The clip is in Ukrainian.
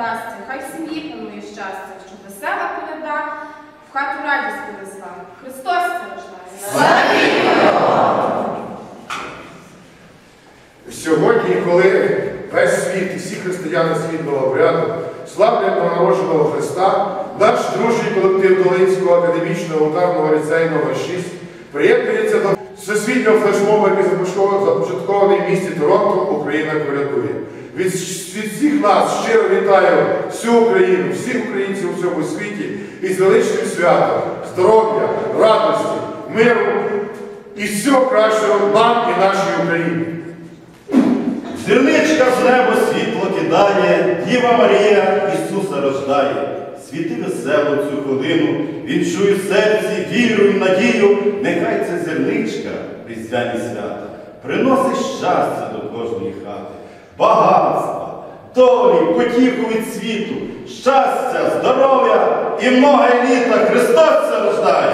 вдасться, хай в сім'ї панує щастя, щоб весела коляда в хату радість принесла. Христос це. Сьогодні, коли весь світ і всі християни світного обряду славлять новонародженого Христа, наш дружній колектив Долинського академічного ударного ліцейного 6 приєднується до всесвітнього флешмобу, який започаткований в місті Торонто Україна колядує. Від, від всіх нас щиро вітаю всю Україну, всіх українців у всьому світі із величним святом, здоров'я, радості, миру і всього кращого нам і нашій Україні. Зірничка з неба світло кидає, Діва Марія Ісуса рождає. Світи весело цю хвилину, вінчую в серці віру і надію, нехай ця зірничка, різдвяні свята, приносить щастя до кожної хати, багатства, долі, потіху від світу, щастя, здоров'я і много літа Христос це рождає.